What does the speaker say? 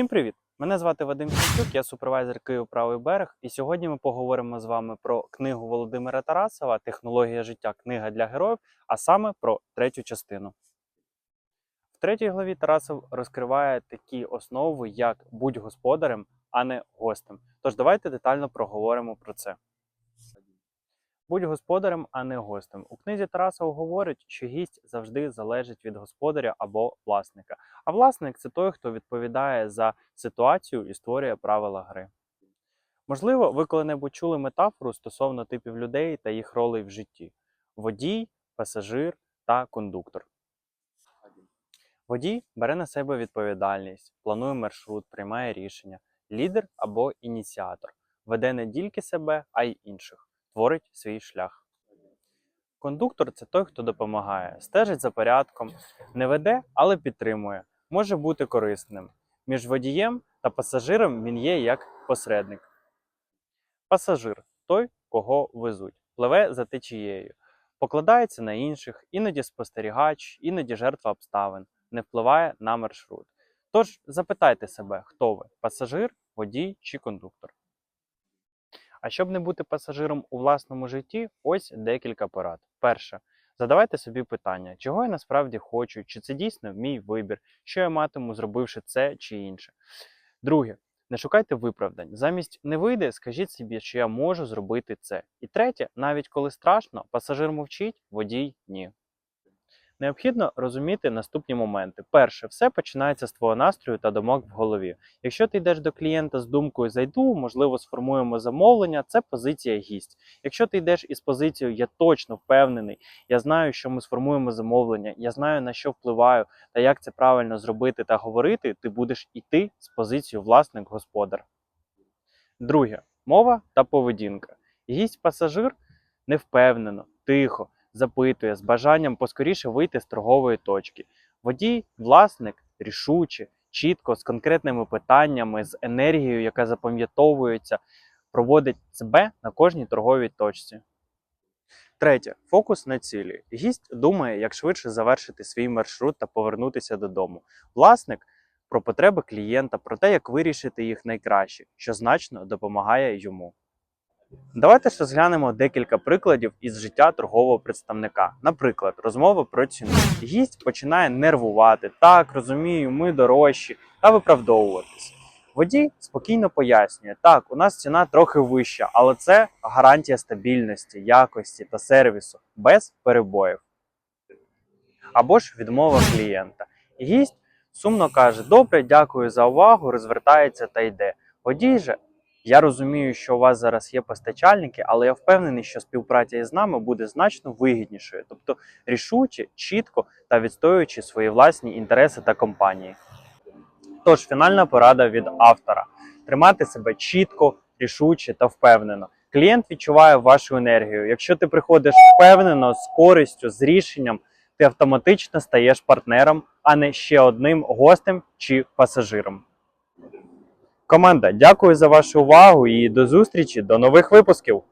Всім привіт! Мене звати Вадим Сінчук, я супервайзер Київ Правий берег. І сьогодні ми поговоримо з вами про книгу Володимира Тарасова Технологія життя. Книга для героїв, а саме про третю частину. В третій главі Тарасов розкриває такі основи, як будь господарем, а не гостем. Тож давайте детально проговоримо про це. Будь господарем, а не гостем. У книзі Тарасов говорить, що гість завжди залежить від господаря або власника. А власник це той, хто відповідає за ситуацію і створює правила гри. Можливо, ви коли-небудь чули метафору стосовно типів людей та їх ролей в житті: водій, пасажир та кондуктор. Водій бере на себе відповідальність, планує маршрут, приймає рішення, лідер або ініціатор, веде не тільки себе, а й інших, творить свій шлях. Кондуктор це той, хто допомагає, стежить за порядком, не веде, але підтримує, може бути корисним. Між водієм та пасажиром він є як посередник. Пасажир той, кого везуть, пливе за течією, покладається на інших, іноді спостерігач, іноді жертва обставин, не впливає на маршрут. Тож запитайте себе, хто ви пасажир, водій чи кондуктор. А щоб не бути пасажиром у власному житті, ось декілька порад. Перше, задавайте собі питання, чого я насправді хочу, чи це дійсно мій вибір, що я матиму, зробивши це чи інше. Друге, не шукайте виправдань. Замість не вийде, скажіть собі, що я можу зробити це. І третє, навіть коли страшно, пасажир мовчить, водій ні. Необхідно розуміти наступні моменти. Перше, все починається з твого настрою та думок в голові. Якщо ти йдеш до клієнта з думкою зайду, можливо, сформуємо замовлення, це позиція гість. Якщо ти йдеш із позицією я точно впевнений, я знаю, що ми сформуємо замовлення, я знаю на що впливаю та як це правильно зробити та говорити, ти будеш іти з позицією власник-господар. Друге мова та поведінка. Гість-пасажир невпевнено, тихо запитує з бажанням поскоріше вийти з торгової точки. Водій, власник, рішуче, чітко, з конкретними питаннями, з енергією, яка запам'ятовується, проводить себе на кожній торговій точці. Третє фокус на цілі. Гість думає, як швидше завершити свій маршрут та повернутися додому. Власник про потреби клієнта, про те, як вирішити їх найкраще, що значно допомагає йому. Давайте ж розглянемо декілька прикладів із життя торгового представника. Наприклад, розмова про ціну. Гість починає нервувати, так, розумію, ми дорожчі, та виправдовуватись. Водій спокійно пояснює, так, у нас ціна трохи вища, але це гарантія стабільності, якості та сервісу без перебоїв. Або ж відмова клієнта. Гість сумно каже: Добре, дякую за увагу, розвертається та йде. Водій же я розумію, що у вас зараз є постачальники, але я впевнений, що співпраця із нами буде значно вигіднішою, тобто рішуче, чітко та відстоюючи свої власні інтереси та компанії. Тож, фінальна порада від автора: тримати себе чітко, рішуче та впевнено. Клієнт відчуває вашу енергію. Якщо ти приходиш впевнено, з користю, з рішенням, ти автоматично стаєш партнером, а не ще одним гостем чи пасажиром. Команда, дякую за вашу увагу і до зустрічі, до нових випусків.